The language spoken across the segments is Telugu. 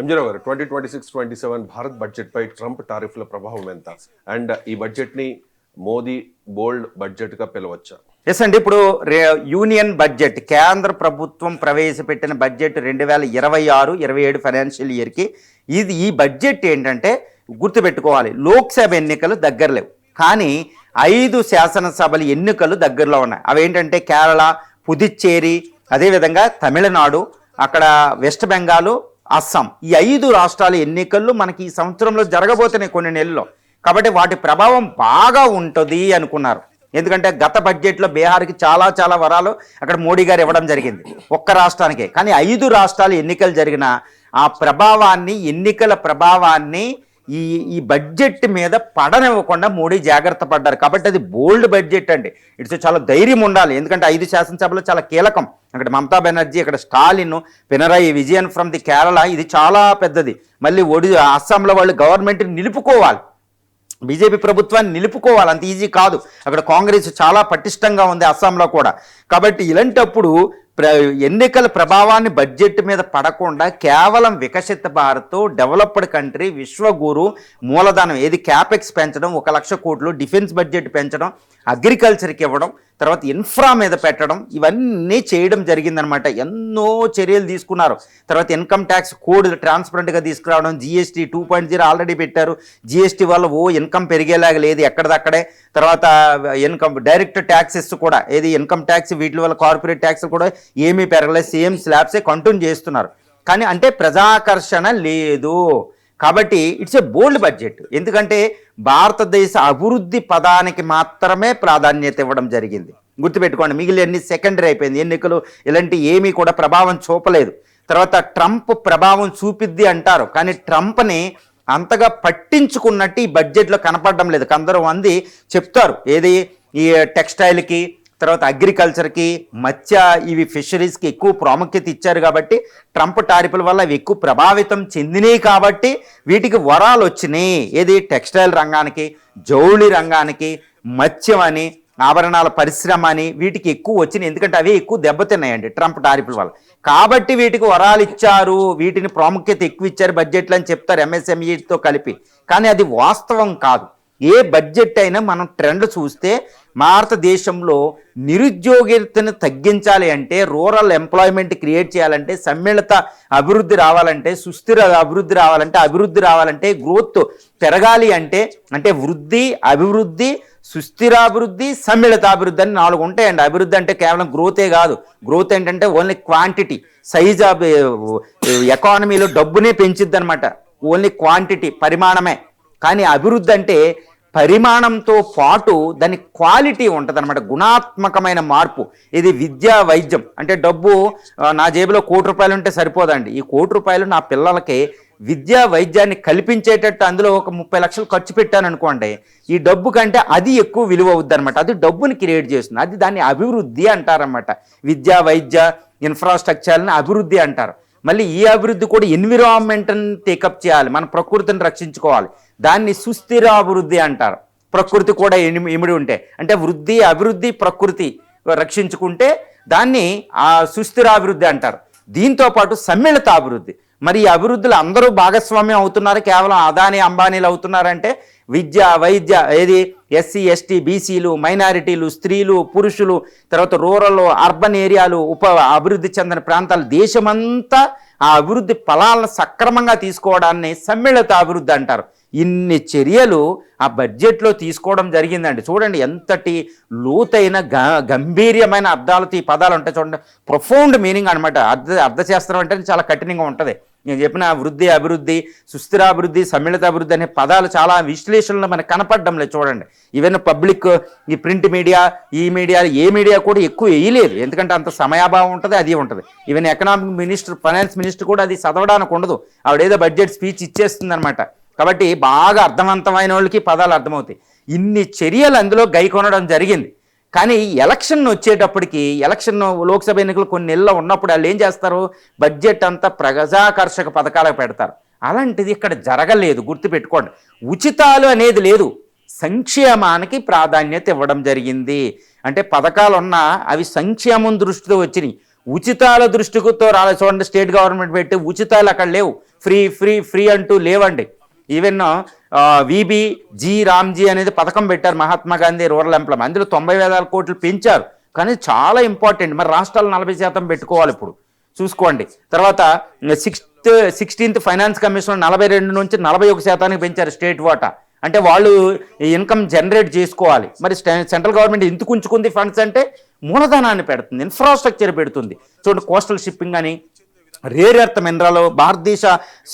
ఎంజీరావు గారు twenty twenty six twenty seven Bharat బడ్జెట్పై Trump టారిఫ్ల ప్రభావం ఎంత? అండ్ uh, ఈ బడ్జెట్ని మోదీ బోల్డ్ బడ్జెట్గా పిలవచ్చా? ఎస్ అండి. ఇప్పుడు రే యూనియన్ బడ్జెట్ కేంద్ర ప్రభుత్వం ప్రవేశపెట్టిన బడ్జెట్ రెండు వేల ఇరవై ఆరు ఇరవై ఏడు ఫైనాన్షియల్ ఇయర్కి ఇది ఈ బడ్జెట్ ఏంటంటే గుర్తుపెట్టుకోవాలి. లోక్సభ ఎన్నికలు దగ్గర లేవు కానీ ఐదు శాసనసభల ఎన్నికలు దగ్గరలో ఉన్నాయి. అవి ఏంటంటే కేరళ పుదుచ్చేరి అదేవిధంగా తమిళనాడు అక్కడ వెస్ట్ బెంగాల్ అస్సాం. ఈ ఐదు రాష్ట్రాల ఎన్నికల్లో మనకి ఈ సంవత్సరంలో జరగబోతున్నాయి కొన్ని నెలల్లో. కాబట్టి వాటి ప్రభావం బాగా ఉంటుంది అనుకున్నారు. ఎందుకంటే గత బడ్జెట్లో బీహార్కి చాలా చాలా వరాలు అక్కడ మోడీ గారు ఇవ్వడం జరిగింది. ఒక్క రాష్ట్రానికే. కానీ ఐదు రాష్ట్రాలు ఎన్నికలు జరిగిన ఆ ప్రభావాన్ని ఎన్నికల ప్రభావాన్ని ఈ ఈ బడ్జెట్ మీద పడనివ్వకుండా మోడీ జాగ్రత్త పడ్డారు. కాబట్టి అది బోల్డ్ బడ్జెట్ అండి. ఇట్స్ చాలా ధైర్యం ఉండాలి. ఎందుకంటే ఐదు శాసనసభలు చాలా కీలకం. అక్కడ మమతా బెనర్జీ అక్కడ స్టాలిన్ పినరాయి విజయన్ ఫ్రమ్ ది కేరళ. ఇది చాలా పెద్దది. మళ్ళీ ఒడి అస్సాంలో వాళ్ళు గవర్నమెంట్ని నిలుపుకోవాలి. బీజేపీ ప్రభుత్వాన్ని నిలుపుకోవాలి. అంత ఈజీ కాదు. అక్కడ కాంగ్రెస్ చాలా పటిష్టంగా ఉంది అస్సాంలో కూడా. కాబట్టి ఇలాంటప్పుడు ప్ర ఎన్నికల ప్రభావాన్ని బడ్జెట్ మీద పడకుండా కేవలం వికసిత భారత్ డెవలప్డ్ కంట్రీ విశ్వగురు మూలధనం ఏది క్యాపెక్స్ పెంచడం ఒక లక్ష కోట్లు డిఫెన్స్ బడ్జెట్ పెంచడం అగ్రికల్చర్కి ఇవ్వడం తర్వాత ఇన్ఫ్రా మీద పెట్టడం ఇవన్నీ చేయడం జరిగిందనమాట. ఎన్నో చర్యలు తీసుకున్నారు. తర్వాత ఇన్కమ్ ట్యాక్స్ కోడ్ ట్రాన్స్పరెంట్గా తీసుకురావడం GST two point zero already పెట్టారు. జిఎస్టీ వల్ల ఓ ఇన్కమ్ పెరిగేలాగా లేదు ఎక్కడిదక్కడే. తర్వాత ఇన్కమ్ డైరెక్ట్ ట్యాక్సెస్ కూడా ఏది ఇన్కమ్ ట్యాక్స్ వీటి వల్ల కార్పొరేట్ ట్యాక్స్ కూడా ఏమీ పెరగలేదు. సేమ్ స్లాబ్సే కంటిన్యూ చేస్తున్నారు. కానీ అంటే ప్రజాకర్షణ లేదు. కాబట్టి ఇట్స్ ఏ బోల్డ్ బడ్జెట్. ఎందుకంటే భారతదేశ అభివృద్ధి పదానికి మాత్రమే ప్రాధాన్యత ఇవ్వడం జరిగింది. గుర్తుపెట్టుకోండి మిగిలిన అన్ని సెకండరీ అయిపోయింది. ఎన్నికలు ఇలాంటి ఏమీ కూడా ప్రభావం చూపలేదు. తర్వాత ట్రంప్ ప్రభావం చూపిద్ది అంటారు. కానీ ట్రంప్ని అంతగా పట్టించుకున్నట్టు ఈ బడ్జెట్లో కనపడడం లేదు. కొందరు మంది చెప్తారు. ఏది? ఈ టెక్స్టైల్కి తర్వాత అగ్రికల్చర్కి మత్స్య ఇవి ఫిషరీస్కి ఎక్కువ ప్రాముఖ్యత ఇచ్చారు కాబట్టి ట్రంప్ టారిఫ్ల వల్ల అవి ఎక్కువ ప్రభావితం చెందినాయి కాబట్టి వీటికి వరాలు వచ్చినాయి. ఏది? టెక్స్టైల్ రంగానికి జౌళి రంగానికి మత్స్యం అని ఆభరణాల పరిశ్రమ అని వీటికి ఎక్కువ వచ్చినాయి. ఎందుకంటే అవి ఎక్కువ దెబ్బతిన్నాయండి ట్రంప్ టారిఫ్ల వల్ల. కాబట్టి వీటికి వరాలు ఇచ్చారు. వీటిని ప్రాముఖ్యత ఎక్కువ ఇచ్చారు. బడ్జెట్లు అని చెప్తారు ఎంఎస్ఎంఈతో కలిపి. కానీ అది వాస్తవం కాదు. ఏ బడ్జెట్ అయినా మనం ట్రెండ్ చూస్తే భారతదేశంలో నిరుద్యోగితను తగ్గించాలి అంటే రూరల్ ఎంప్లాయ్మెంట్ క్రియేట్ చేయాలంటే సమ్మిళిత అభివృద్ధి రావాలంటే సుస్థిర అభివృద్ధి రావాలంటే అభివృద్ధి రావాలంటే గ్రోత్ పెరగాలి అంటే అంటే వృద్ధి అభివృద్ధి సుస్థిరాభివృద్ధి సమ్మిళితాభివృద్ధి అని నాలుగు ఉంటాయండి. అభివృద్ధి అంటే కేవలం గ్రోతే కాదు. గ్రోత్ ఏంటంటే ఓన్లీ క్వాంటిటీ సైజ్ ఆఫ్ ఎకానమీలో డబ్బునే పెంచిద్ది అనమాట ఓన్లీ క్వాంటిటీ పరిమాణమే. కానీ అభివృద్ధి అంటే పరిమాణంతో పాటు దాని క్వాలిటీ ఉంటుంది అనమాట గుణాత్మకమైన మార్పు. ఇది విద్యా వైద్యం. అంటే డబ్బు నా జేబులో కోటి రూపాయలు ఉంటే సరిపోదండి. ఈ కోటి రూపాయలు నా పిల్లలకి విద్యా వైద్యాన్ని కల్పించేటట్టు అందులో ఒక ముప్పై లక్షలు ఖర్చు పెట్టాను అనుకోండి ఈ డబ్బు కంటే అది ఎక్కువ విలువ అవుద్ది అనమాట అది డబ్బుని క్రియేట్ చేస్తుంది. అది దాన్ని అభివృద్ధి అంటారన్నమాట. విద్యా వైద్య ఇన్ఫ్రాస్ట్రక్చర్ని అభివృద్ధి అంటారు. మళ్ళీ ఈ అభివృద్ధి కూడా ఎన్విరాన్మెంట్ని టేకప్ చేయాలి. మన ప్రకృతిని రక్షించుకోవాలి. దాన్ని సుస్థిర అభివృద్ధి అంటారు. ప్రకృతి కూడా ఇమి- ఇమిడి ఉంటే. అంటే వృద్ధి అభివృద్ధి ప్రకృతి రక్షించుకుంటే దాన్ని ఆ సుస్థిరాభివృద్ధి అంటారు. దీంతో పాటు సమ్మిళిత అభివృద్ధి. మరి ఈ అభివృద్ధిలో అందరూ భాగస్వామ్యం అవుతున్నారు? కేవలం అదాని అంబానీలు అవుతున్నారంటే విద్య వైద్య ఏది? ఎస్సీ ఎస్టీ బీసీలు మైనారిటీలు స్త్రీలు పురుషులు తర్వాత రూరల్ అర్బన్ ఏరియాలు ఉప అభివృద్ధి చెందిన ప్రాంతాలు దేశమంతా ఆ అభివృద్ధి ఫలాలను సక్రమంగా తీసుకోవడాన్ని సమ్మిళిత అభివృద్ధి అంటారు. ఇన్ని చర్యలు ఆ బడ్జెట్లో తీసుకోవడం జరిగిందండి. చూడండి ఎంతటి లోతైన గ గంభీర్యమైన అర్థాలతో ఈ పదాలు ఉంటాయి చూడండి. ప్రొఫౌండ్ మీనింగ్ అనమాట అర్థ అర్థశాస్త్రం అంటే చాలా కఠినంగా ఉంటుంది. నేను చెప్పిన వృద్ధి అభివృద్ధి సుస్థిరాభివృద్ధి సమ్మిళిత అభివృద్ధి అనే పదాలు చాలా విశ్లేషణలో మనకు కనపడడం లేదు చూడండి. ఈవెన్ పబ్లిక్ ఈ ప్రింట్ మీడియా ఈ మీడియా ఏ మీడియా కూడా ఎక్కువ వేయలేదు. ఎందుకంటే అంత సమయాభావం ఉంటుంది అది ఉంటుంది. Even economic minister finance minister కూడా అది చదవడానికి ఉండదు. ఆవిడేదో బడ్జెట్ స్పీచ్ ఇచ్చేస్తుంది అనమాట కాబట్టి బాగా అర్థవంతమైన వాళ్ళకి పదాలు అర్థమవుతాయి. ఇన్ని చర్యలు అందులో గైకొనడం జరిగింది. కానీ ఎలక్షన్ వచ్చేటప్పటికి ఎలక్షన్ లోక్సభ ఎన్నికలు కొన్ని నెలలు ఉన్నప్పుడు వాళ్ళు ఏం చేస్తారు? బడ్జెట్ అంతా ప్రజాకర్షక పథకాలకు పెడతారు. అలాంటిది ఇక్కడ జరగలేదు గుర్తుపెట్టుకోండి. ఉచితాలు అనేది లేదు. సంక్షేమానికి ప్రాధాన్యత ఇవ్వడం జరిగింది. అంటే పథకాలు ఉన్నా అవి సంక్షేమం దృష్టితో వచ్చినాయి. ఉచితాల దృష్టితో రాలే చూడండి స్టేట్ గవర్నమెంట్ పెట్టి ఉచితాలు అక్కడ లేవు. ఫ్రీ ఫ్రీ ఫ్రీ అంటూ లేవండి. ఈవెన్ విబి జీ రామ్జీ అనేది పథకం పెట్టారు మహాత్మా గాంధీ రూరల్ ఎంప్లాయ్ అందులో తొంభై వేల కోట్లు పెంచారు. కానీ చాలా ఇంపార్టెంట్. మరి రాష్ట్రాలు నలభై శాతం పెట్టుకోవాలి ఇప్పుడు. చూసుకోండి. తర్వాత సిక్స్త్ సిక్స్టీన్త్ ఫైనాన్స్ కమిషన్ నలభై రెండు నుంచి నలభై ఒక శాతానికి పెంచారు స్టేట్ వాటా. అంటే వాళ్ళు ఇన్కమ్ జనరేట్ చేసుకోవాలి. మరి సెంట్రల్ గవర్నమెంట్ ఎందుకు ఉంచుకుంది ఫండ్స్ అంటే మూలధనాన్ని పెడుతుంది. ఇన్ఫ్రాస్ట్రక్చర్ పెడుతుంది. చూడండి కోస్టల్ షిప్పింగ్ అని రేర్ ఎర్త్ మినరల్ భారతదేశ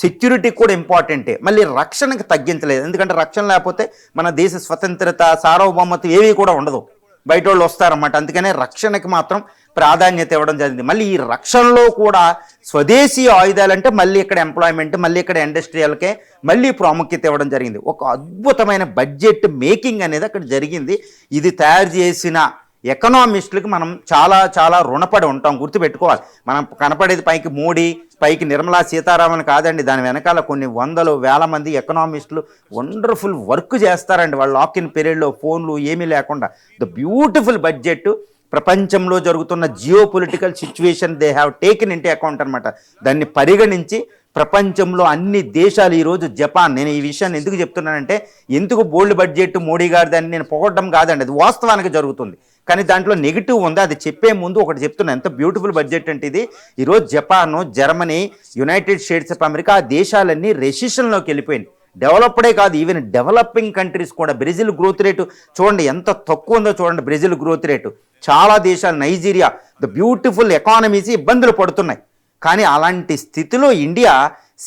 సెక్యూరిటీ కూడా ఇంపార్టెంటే మళ్ళీ రక్షణకి తగ్గించలేదు. ఎందుకంటే రక్షణ లేకపోతే మన దేశ స్వతంత్రత సార్వభౌమత్వం ఏవి కూడా ఉండదు. బయట వాళ్ళు వస్తారన్నమాట. అందుకనే రక్షణకి మాత్రం ప్రాధాన్యత ఇవ్వడం జరిగింది. మళ్ళీ ఈ రక్షణలో కూడా స్వదేశీ ఆయుధాలంటే మళ్ళీ ఇక్కడ ఎంప్లాయ్మెంట్ మళ్ళీ ఇక్కడ ఇండస్ట్రియల్కే మళ్ళీ ప్రాముఖ్యత ఇవ్వడం జరిగింది. ఒక అద్భుతమైన బడ్జెట్ మేకింగ్ అనేది అక్కడ జరిగింది. ఇది తయారు చేసిన ఎకనామిస్టులకు మనం చాలా చాలా రుణపడి ఉంటాం. గుర్తుపెట్టుకోవాలి. మనం కనపడేది పైకి మోడీ పైకి నిర్మలా సీతారామన్ కాదండి. దాని వెనకాల కొన్ని వందలు వేల మంది ఎకనామిస్టులు వండర్ఫుల్ వర్క్ చేస్తారండి. వాళ్ళు లాక్ ఇన్ పీరియడ్లో ఫోన్లు ఏమీ లేకుండా. ద బ్యూటిఫుల్ బడ్జెట్ ప్రపంచంలో జరుగుతున్న geopolitical situation they have taken into account అనమాట దాన్ని పరిగణించి ప్రపంచంలో అన్ని దేశాలు ఈరోజు జపాన్. నేను ఈ విషయాన్ని ఎందుకు చెప్తున్నానంటే ఎందుకు బోల్డ్ బడ్జెట్ మోడీ గారి దాన్ని నేను పొగడ్డం కాదండి. అది వాస్తవానికి జరుగుతుంది. కానీ దాంట్లో నెగిటివ్ ఉంది? అది చెప్పే ముందు ఒకటి చెప్తున్నా. ఎంత బ్యూటిఫుల్ బడ్జెట్ అంటే ఇది. ఈరోజు Japan Germany United States of America ఆ దేశాలన్నీ రెసిషన్లోకి వెళ్ళిపోయింది డెవలప్డే కాదు ఈవెన్ డెవలపింగ్ కంట్రీస్ కూడా. బ్రెజిల్ గ్రోత్ రేటు చూడండి ఎంత తక్కువ ఉందో చూడండి బ్రెజిల్ గ్రోత్ రేటు. చాలా దేశాలు నైజీరియా ద బ్యూటిఫుల్ ఎకానమీస్ ఇబ్బందులు పడుతున్నాయి. కానీ అలాంటి స్థితిలో India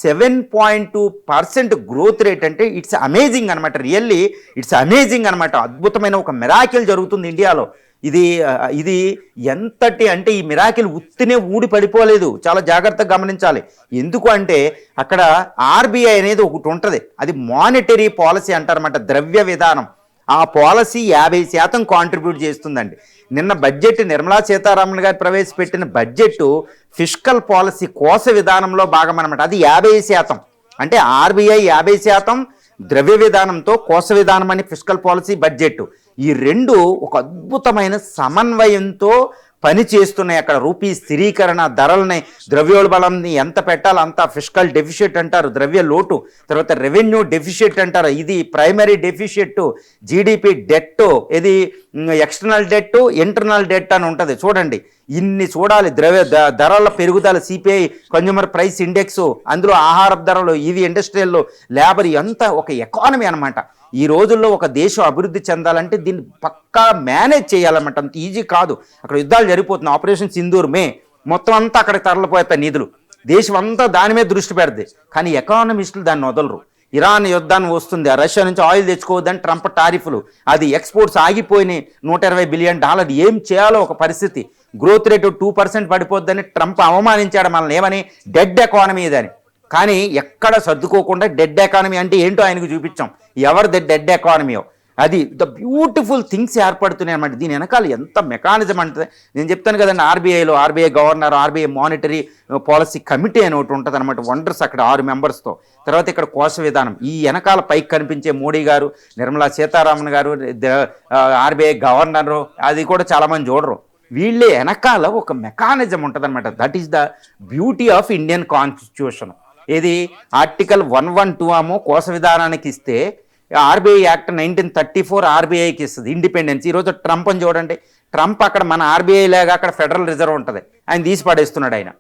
seven point two percent growth rate అంటే ఇట్స్ అమేజింగ్ అనమాట రియల్లీ ఇట్స్ అమేజింగ్ అనమాట అద్భుతమైన ఒక మెరాకిల్ జరుగుతుంది ఇండియాలో. ఇది ఇది ఎంతటి అంటే ఈ మిరాకిల్ ఉత్తినే ఊడి పడిపోలేదు. చాలా జాగ్రత్తగా గమనించాలి. ఎందుకు అంటే అక్కడ ఆర్బీఐ అనేది ఒకటి ఉంటుంది. అది మానిటరీ పాలసీ అంటారన్నమాట ద్రవ్య విధానం. ఆ పాలసీ యాభై శాతం కాంట్రిబ్యూట్ చేస్తుందండి. నిన్న బడ్జెట్ నిర్మలా సీతారామన్ గారు ప్రవేశపెట్టిన బడ్జెట్ ఫిజికల్ పాలసీ కోస విధానంలో భాగం అనమాట అది యాభై శాతం. అంటే ఆర్బీఐ యాభై శాతం ద్రవ్య విధానంతో కోస విధానం అని ఫిజికల్ పాలసీ బడ్జెట్ ఈ రెండు ఒక అద్భుతమైన సమన్వయంతో పని చేస్తున్నాయి అక్కడ రూపీ స్థిరీకరణ ధరలని ద్రవ్యోల్బలంని ఎంత పెట్టాలో అంత ఫిజికల్ డెఫిషియట్ అంటారు ద్రవ్య లోటు. తర్వాత రెవెన్యూ డెఫిషియట్ అంటారు ఇది ప్రైమరీ డెఫిషియట్ జీడిపి డెట్ ఇది ఎక్స్టర్నల్ డెట్ ఇంటర్నల్ డెట్ అని ఉంటుంది. చూడండి ఇన్ని చూడాలి ద్రవ్య ద- ధరల పెరుగుదల సిపిఐ కన్జ్యూమర్ ప్రైస్ ఇండెక్స్ అందులో ఆహార ధరలు ఇవి ఇండస్ట్రియల్ లేబర్ ఎంత ఒక ఎకానమీ అనమాట ఈ రోజుల్లో ఒక దేశం అభివృద్ధి చెందాలంటే దీన్ని పక్కా మేనేజ్ చేయాలన్నమాట. అంత ఈజీ కాదు. అక్కడ యుద్ధాలు జరిగిపోతున్నాయి. Operation Sindoor May. మొత్తం అంతా అక్కడికి తరలిపోతాయి నిధులు. దేశం అంతా దాని మీద దృష్టి పెడతాయి కానీ ఎకానమిస్టులు దాన్ని వదలరు. ఇరాన్ యుద్ధాన్ని వస్తుంది. ఆ రష్యా నుంచి ఆయిల్ తెచ్చుకోవద్దని ట్రంప్ టారిఫ్లు. అది ఎక్స్పోర్ట్స్ ఆగిపోయినాయి. నూట ఇరవై బిలియన్ డాలర్ ఏం చేయాలో ఒక పరిస్థితి. గ్రోత్ రేటు టూ పర్సెంట్ పడిపోద్దని ట్రంప్ అవమానించాడు మనల్ని. ఏమని? డెడ్ ఎకానమీ ఇదని. కానీ ఎక్కడ సర్దుకోకుండా డెడ్ ఎకానమీ అంటే ఏంటో ఆయనకు చూపించాం. ఎవరిది డెడ్ ఎకానమీయో అది ద బ్యూటిఫుల్ థింగ్స్ ఏర్పడుతున్నాయి అన్నమాట. దీని వెనకాల ఎంత మెకానిజం అంటే నేను చెప్తాను కదండి ఆర్బీఐలో RBI governor RBI monetary policy committee అని ఒకటి ఉంటుంది అనమాట వండర్స్ అక్కడ ఆరు మెంబర్స్తో తర్వాత ఇక్కడ కోశ విధానం. ఈ వెనకాల పైకి కనిపించే మోడీ గారు నిర్మలా సీతారామన్ గారు ఆర్బీఐ గవర్నరు అది కూడా చాలామంది చూడరు. వీళ్ళే వెనకాల ఒక మెకానిజం ఉంటుంది అనమాట that is the beauty of Indian constitution ఇది ఆర్టికల్ వన్ వన్ టూ ఆమో కోస విధానానికి ఇస్తే RBI act nineteen thirty four ఆర్బీఐకి ఇస్తుంది ఇండిపెండెన్స్ ఈరోజు ట్రంప్ అని చూడండి. ట్రంప్ అక్కడ మన ఆర్బీఐ లాగా అక్కడ ఫెడరల్ రిజర్వ్ ఉంటుంది. ఆయన తీసి పడేస్తున్నాడు ఆయన.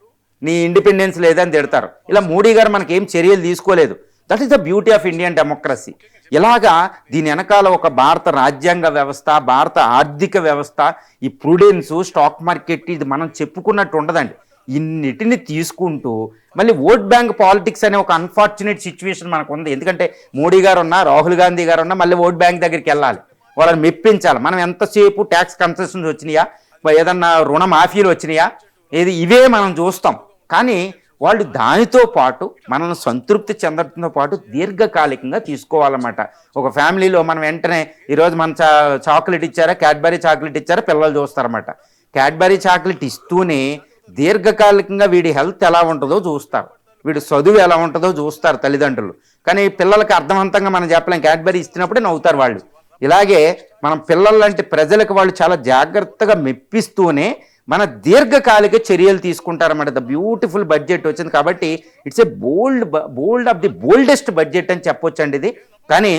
నీ ఇండిపెండెన్స్ లేదని తిడతారు. ఇలా మోడీ గారు మనకి ఏం చర్యలు తీసుకోలేదు. That is the beauty of Indian democracy ఇలాగా దీని వెనకాల ఒక భారత రాజ్యాంగ వ్యవస్థ భారత ఆర్థిక వ్యవస్థ ఈ ప్రుడెన్స్ స్టాక్ మార్కెట్ ఇది మనం చెప్పుకున్నట్టు ఉండదండి. ఇన్నిటిని తీసుకుంటూ మళ్ళీ ఓట్ బ్యాంక్ పాలిటిక్స్ అనే ఒక అన్ఫార్చునేట్ సిచ్యువేషన్ మనకు ఉంది ఎందుకంటే మోడీ గారు ఉన్నా రాహుల్ గాంధీ గారు ఉన్నా మళ్ళీ ఓట్ బ్యాంక్ దగ్గరికి వెళ్ళాలి. వాళ్ళని మెప్పించాలి. మనం ఎంతసేపు ట్యాక్స్ కన్సెషన్స్ వచ్చినాయా? ఏదన్నా రుణ మాఫీలు వచ్చినాయా? ఏది ఇవే మనం చూస్తాం. కానీ వాళ్ళు దానితో పాటు మనల్ని సంతృప్తి చెందడంతో పాటు దీర్ఘకాలికంగా తీసుకోవాలన్నమాట. ఒక ఫ్యామిలీలో మనం వెంటనే ఈరోజు మన చా చాక్లెట్ ఇచ్చారా? క్యాడ్బరీ చాక్లెట్ ఇచ్చారా? పిల్లలు చూస్తారన్నమాట. క్యాడ్బరీ చాక్లెట్ ఇస్తూనే దీర్ఘకాలికంగా వీడి హెల్త్ ఎలా ఉంటుందో చూస్తారు. వీడి చదువు ఎలా ఉంటుందో చూస్తారు తల్లిదండ్రులు. కానీ పిల్లలకి అర్థవంతంగా మనం చెప్పలేం. క్యాడ్బరీ ఇస్తున్నప్పుడే నవ్వుతారు వాళ్ళు. ఇలాగే మనం పిల్లల లాంటి ప్రజలకు వాళ్ళు చాలా జాగ్రత్తగా మెప్పిస్తూనే మన దీర్ఘకాలిక చర్యలు తీసుకుంటారన్నమాట. ద బ్యూటిఫుల్ బడ్జెట్ వచ్చింది కాబట్టి it's a bold bold of the boldest budget అని చెప్పొచ్చు అండి ఇది. కానీ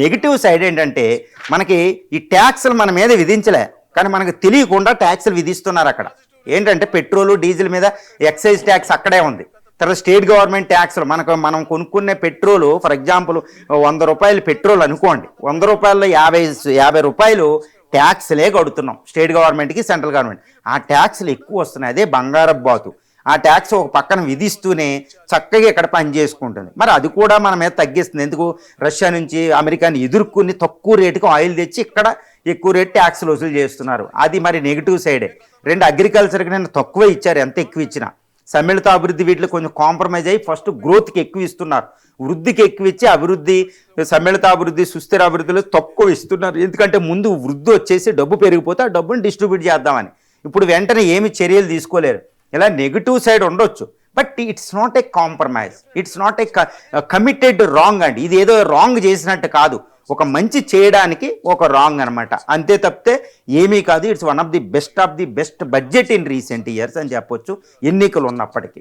నెగిటివ్ సైడ్ ఏంటంటే మనకి ఈ ట్యాక్స్లు మన మీద విధించలే. కానీ మనకు తెలియకుండా ట్యాక్స్లు విధిస్తున్నారు అక్కడ. ఏంటంటే పెట్రోలు డీజిల్ మీద ఎక్సైజ్ ట్యాక్స్ అక్కడే ఉంది. తర్వాత స్టేట్ గవర్నమెంట్ ట్యాక్స్లు మనకు మనం కొనుక్కునే పెట్రోలు ఫర్ ఎగ్జాంపుల్ వంద రూపాయలు పెట్రోల్ అనుకోండి. వంద రూపాయల్లో యాభై యాభై రూపాయలు ట్యాక్స్లే కడుతున్నాం స్టేట్ గవర్నమెంట్కి సెంట్రల్ గవర్నమెంట్ ఆ ట్యాక్స్లు ఎక్కువ వస్తున్నాయి. అదే బంగారపు బాతు. ఆ ట్యాక్స్ ఒక పక్కన విధిస్తూనే చక్కగా ఇక్కడ పని చేసుకుంటుంది. మరి అది కూడా మన మీద తగ్గిస్తుంది. ఎందుకు? రష్యా నుంచి అమెరికాని ఎదుర్కొని తక్కువ రేటుకి ఆయిల్ తెచ్చి ఇక్కడ ఎక్కువ రేటు ట్యాక్స్లు వసూలు చేస్తున్నారు. అది మరి నెగిటివ్ సైడే. రెండు అగ్రికల్చర్కి నేను తక్కువ ఇచ్చారు ఎంత ఎక్కువ ఇచ్చినా. సమ్మిళిత అభివృద్ధి వీటిలో కొంచెం కాంప్రమైజ్ అయ్యి ఫస్ట్ గ్రోత్కి ఎక్కువ ఇస్తున్నారు. వృద్ధికి ఎక్కువ ఇచ్చి అభివృద్ధి సమ్మిళిత అభివృద్ధి సుస్థిర అభివృద్ధిలో తక్కువ ఇస్తున్నారు. ఎందుకంటే ముందు వృద్ధి వచ్చేసి డబ్బు పెరిగిపోతే ఆ డబ్బును డిస్ట్రిబ్యూట్ చేద్దామని. ఇప్పుడు వెంటనే ఏమి చర్యలు తీసుకోలేరు. ఇలా నెగిటివ్ సైడ్ ఉండొచ్చు. But it's not a compromise. It's not a committed wrong అండి. ఇది ఏదో రాంగ్ చేసినట్టు కాదు. ఒక మంచి చేయడానికి ఒక రాంగ్ అనమాట అంతే తప్పితే ఏమీ కాదు it's one of the best of the best budget in recent years అని చెప్పొచ్చు ఎన్నికలు ఉన్నప్పటికీ.